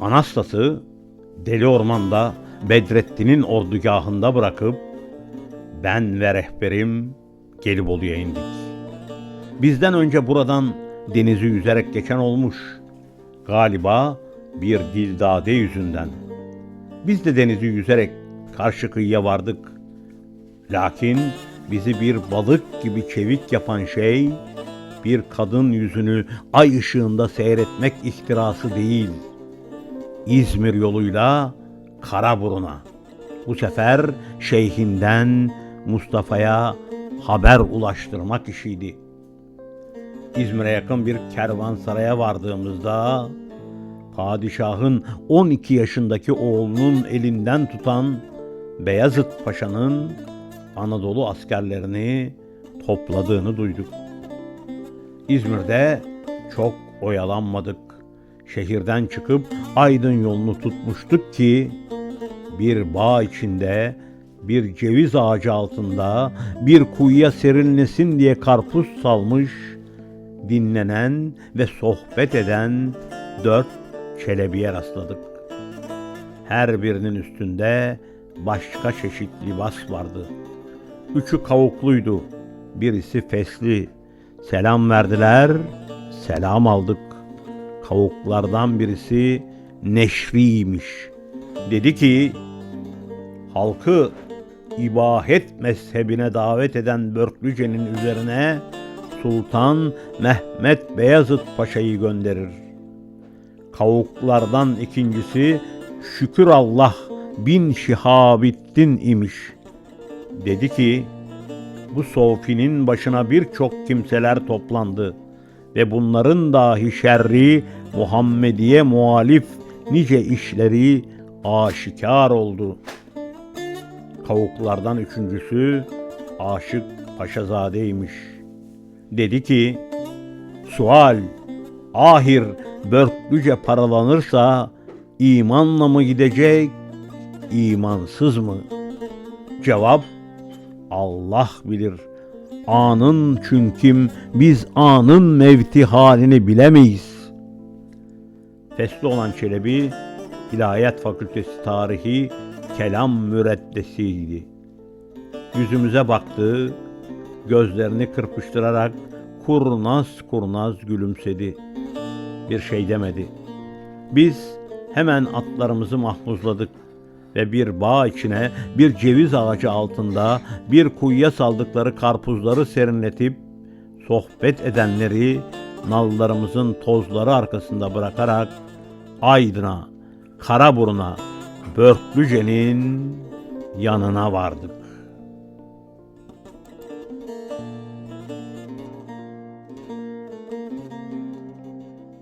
Anastas'ı Deli Orman'da Bedrettin'in ordugahında bırakıp ben ve rehberim Gelibolu'ya indik. Bizden önce buradan denizi yüzerek geçen olmuş. Galiba bir dildade yüzünden. Biz de denizi yüzerek karşı kıyıya vardık. Lakin bizi bir balık gibi çevik yapan şey bir kadın yüzünü ay ışığında seyretmek ihtirası değil. İzmir yoluyla Karaburun'a. Bu sefer şeyhinden Mustafa'ya haber ulaştırmak işiydi. İzmir'e yakın bir kervansaraya vardığımızda padişahın 12 yaşındaki oğlunun elinden tutan Beyazıt Paşa'nın Anadolu askerlerini topladığını duyduk. İzmir'de çok oyalanmadık. Şehirden çıkıp Aydın yolunu tutmuştuk ki bir bağ içinde bir ceviz ağacı altında bir kuyuya serinlesin diye karpuz salmış, dinlenen ve sohbet eden dört çelebiye rastladık. Her birinin üstünde başka çeşit libas vardı. Üçü kavukluydu, birisi fesli. Selam verdiler, selam aldık. Kavuklardan birisi Neşri'ymiş. Dedi ki, halkı ibahet mezhebine davet eden Börklüce'nin üzerine Sultan Mehmet Beyazıt Paşa'yı gönderir. Kavuklardan ikincisi Şükür Allah bin Şihabettin imiş. Dedi ki, bu sofinin başına birçok kimseler toplandı ve bunların dahi şerri Muhammediye muhalif nice işleri aşikar oldu. Kavuklardan üçüncüsü Aşık Paşazade'ymiş. Dedi ki, sual, ahir börklüce paralanırsa imanla mı gidecek, imansız mı? Cevap, Allah bilir. Anın çünküm biz anın mevti halini bilemeyiz. Fesli olan Çelebi, İlahiyat Fakültesi Tarihi Kelam Müreddesiydi. Yüzümüze baktı, gözlerini kırpıştırarak kurnaz kurnaz gülümsedi. Bir şey demedi. Biz hemen atlarımızı mahmuzladık ve bir bağ içine bir ceviz ağacı altında bir kuyuya saldıkları karpuzları serinletip sohbet edenleri nallarımızın tozları arkasında bırakarak Aydın'a, Karaburun'a, Börklüce'nin yanına vardık.